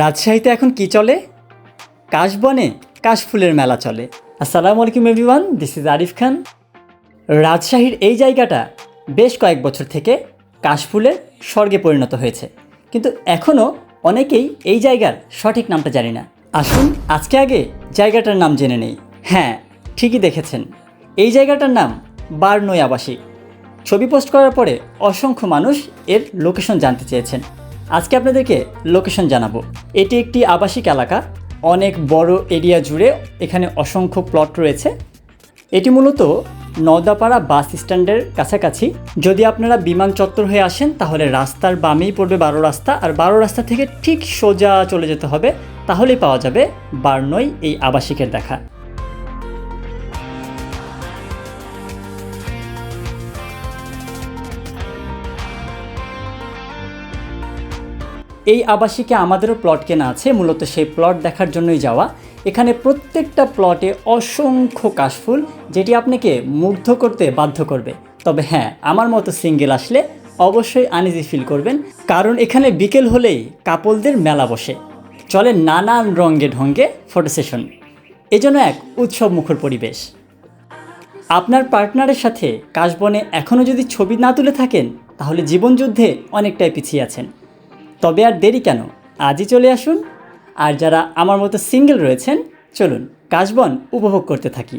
রাজশাহীতে এখন কি চলে? কাশবনে কাশফুলের মেলা চলে। আসসালামু আলাইকুম everyone this is Arif Khan রাজশাহীর এই জায়গাটা বেশ কয়েক বছর থেকে কাশফুলের স্বর্গে পরিণত হয়েছে। কিন্তু এখনও অনেকেই এই জায়গার সঠিক নামটা জানি না। আসুন, আজকে আগে জায়গাটার নাম জেনে নেই। হ্যাঁ ঠিকই দেখেছেন। এই জায়গাটার নাম বারনই আবাসিক। ছবি পোস্ট করার পরে অসংখ্য মানুষ এর লোকেশন জানতে চেয়েছেন। আজকে আপনাদেরকে লোকেশন জানাব। এটি একটি আবাসিক এলাকা। অনেক বড় এরিয়া জুড়ে এখানে অসংখ্য প্লট রয়েছে। এটি মূলত নওদাপাড়া বাস স্ট্যান্ডের কাছাকাছি। যদি আপনারা বিমান চত্বর হয়ে আসেন, তাহলে রাস্তার বামেই পড়বে বারো রাস্তা। আর বারো রাস্তা থেকে ঠিক সোজা চলে যেতে হবে। তাহলেই পাওয়া যাবে বারনই এই আবাসিকের দেখা। এই আবাসিকে আমাদেরও প্লট কেনা আছে, মূলত সেই প্লট দেখার জন্যই যাওয়া। এখানে প্রত্যেকটা প্লটে অসংখ্য কাশফুল, যেটি আপনাকে মুগ্ধ করতে বাধ্য করবে। তবে হ্যাঁ আমার মতো সিঙ্গেল আসলে অবশ্যই আনইজি ফিল করবেন, কারণ এখানে বিকেল হলেই কাপলদের মেলা বসে। চলে নানান রঙে ঢঙ্গে ফটো সেশন এজন্য এক উৎসব মুখর পরিবেশ। আপনার পার্টনারের সাথে কাশবনে এখনও যদি ছবি না তুলে থাকেন, তাহলে জীবনযুদ্ধে অনেকটাই পিছিয়ে আছেন। তবে আর দেরি কেন? আজই চলে আসুন। আর যারা আমার মতো সিঙ্গেল রয়েছেন, চলুন কাশবন উপভোগ করতে থাকি।